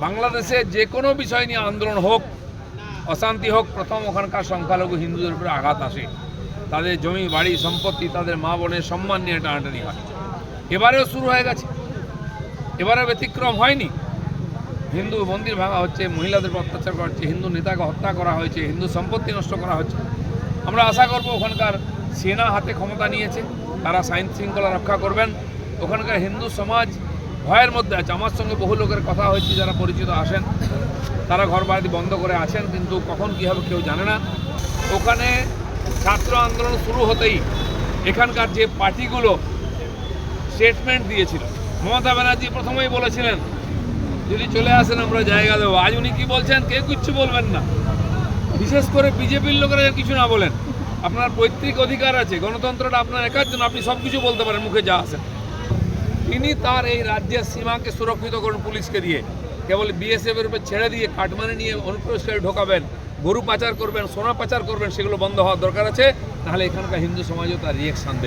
বাংলাদেশে যে কোনো বিষয় নিয়ে আন্দোলন হোক, অশান্তি হোক, প্রথম ওখানকার সংখ্যালঘু হিন্দুদের উপরে আঘাত আসে। তাদের জমি, বাড়ি, সম্পত্তি, তাদের মা বোনের সম্মান নিয়ে টানাটানি হয়। এবারেও শুরু হয়ে গেছে। এবারেও ব্যতিক্রম হয়নি। হিন্দু মন্দির ভাঙা হচ্ছে, মহিলাদের অত্যাচার করা হচ্ছে, হিন্দু নেতাকে হত্যা করা হয়েছে, হিন্দু সম্পত্তি নষ্ট করা হচ্ছে। আমরা আশা করব ওখানকার সেনা হাতে ক্ষমতা নিয়েছে, তারা আইন শৃঙ্খলা রক্ষা করবেন। ওখানকার হিন্দু সমাজ ভয়ের মধ্যে আছে। আমার সঙ্গে বহু লোকের কথা হয়েছে, যারা পরিচিত আসেন, তারা ঘর বাড়ি বন্ধ করে আছেন, কিন্তু কখন কী হবে কেউ জানে না। ওখানে ছাত্র আন্দোলন শুরু হতেই এখানকার যে পার্টিগুলো স্টেটমেন্ট দিয়েছিল, মমতা ব্যানার্জি প্রথমেই বলেছিলেন, যদি চলে আসেন, আমরা জায়গা দেবো। আজ উনি কী বলছেন, কেউ কিচ্ছু বলবেন না। বিশেষ করে বিজেপির লোকেরা কিছু না বলেন। আপনার পৈতৃক অধিকার আছে, গণতন্ত্রটা আপনার একার জন্য, আপনি সব কিছু বলতে পারেন, মুখে যা আসেন তিনি তার এই রাজ্যের সীমাকে সুরক্ষিত করুন পুলিশকে দিয়ে। কেবল বিএসএফের উপর ছেড়ে দিয়ে কাটমানি নিয়ে অনুপ্রবেশকারী ঢোকাবেন, গরু পাচার করবেন, সোনা পাচার করবেন, সেগুলো বন্ধ হওয়ার দরকার আছে। তাহলে এখানকার হিন্দু সমাজও তার রিয়েকশন